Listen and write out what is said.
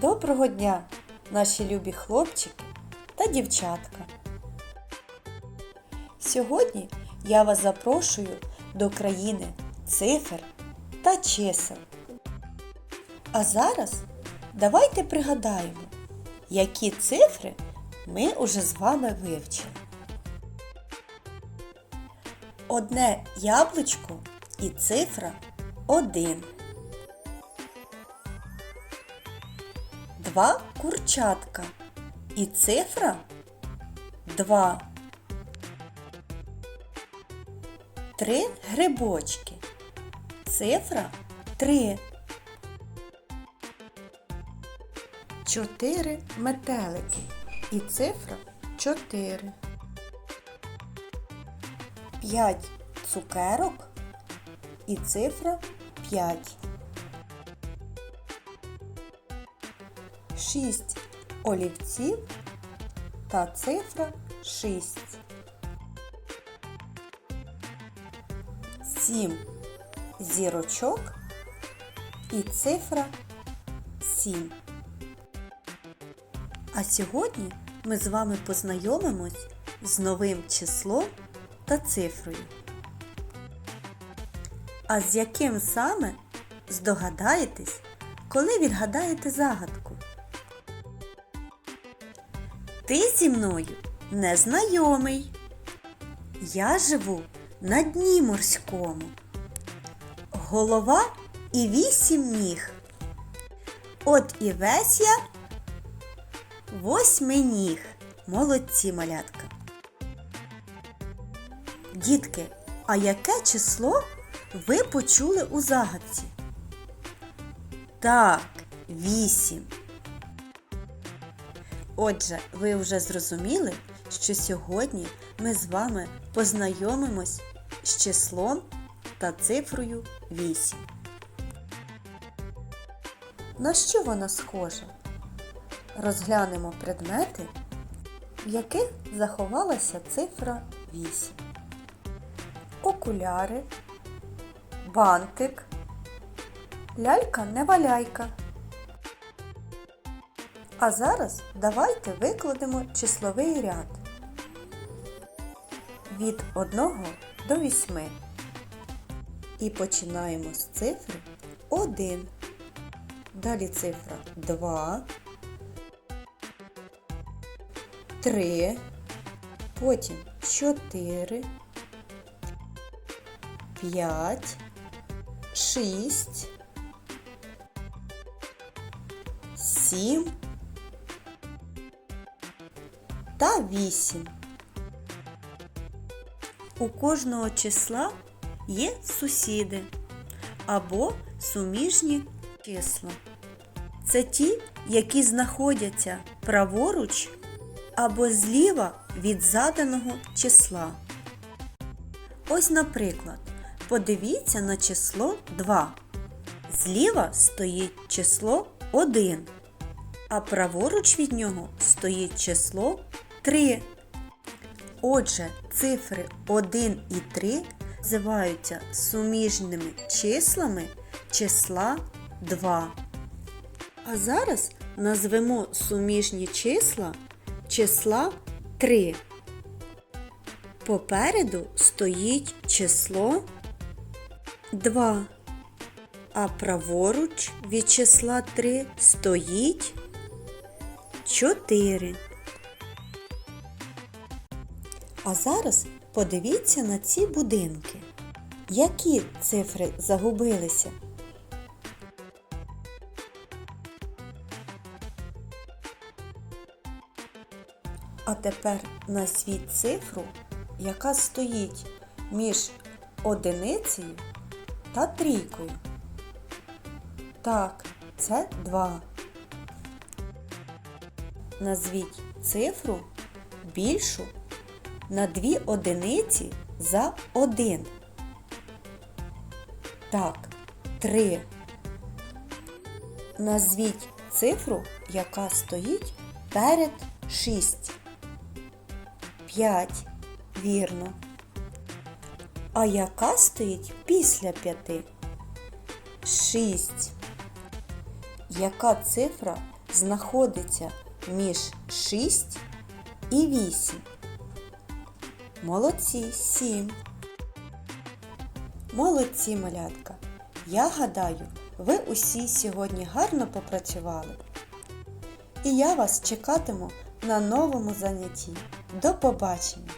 Доброго дня, наші любі хлопчики та дівчатка. Сьогодні я вас запрошую до країни цифр та чисел. А зараз давайте пригадаємо, які цифри ми уже з вами вивчили. Одне яблучко і цифра 1. Два курчатка і цифра 2. Три грибочки. Цифра 3. Чотири метелики і цифра 4. П'ять цукерок і цифра 5. 6 олівців та цифра 6. 7 зірочок і цифра 7. А сьогодні ми з вами познайомимось з новим числом та цифрою. А з яким саме здогадаєтесь, коли відгадаєте загадку? Ти зі мною незнайомий. Я живу на дні морському. Голова і вісім ніг. От і весь я восьминіг. Молодці малятка. Дітки, а яке число ви почули у загадці? Так, вісім. Отже, ви вже зрозуміли, що сьогодні ми з вами познайомимось з числом та цифрою 8. На що вона схожа? Розглянемо предмети, в яких заховалася цифра 8. Окуляри, бантик, лялька-неваляйка. А зараз давайте викладемо числовий ряд. Від 1 до 8. І починаємо з цифри 1. Далі цифра 2, 3, потім 4, 5, 6, 7 та 8. У кожного числа є сусіди або суміжні числа. Це ті, які знаходяться праворуч або зліва від заданого числа. Ось, наприклад, подивіться на число 2. Зліва стоїть число 1, а праворуч від нього стоїть число 3. Отже, цифри 1 і 3 називаються суміжними числами числа 2. А зараз назвемо суміжні числа числа 3. Попереду стоїть число 2. А праворуч від числа 3 стоїть 4. А зараз подивіться на ці будинки. Які цифри загубилися? А тепер назвіть цифру, яка стоїть між одиницею та трійкою. Так, це 2. Назвіть цифру більшу на дві одиниці за один. Так, 3. Назвіть цифру, яка стоїть перед 6. 5. Вірно. А яка стоїть після 5? 6. Яка цифра знаходиться між 6 і 8? Молодці, 7. Молодці, малятка. Я гадаю, ви усі сьогодні гарно попрацювали. І я вас чекатиму на новому занятті. До побачення!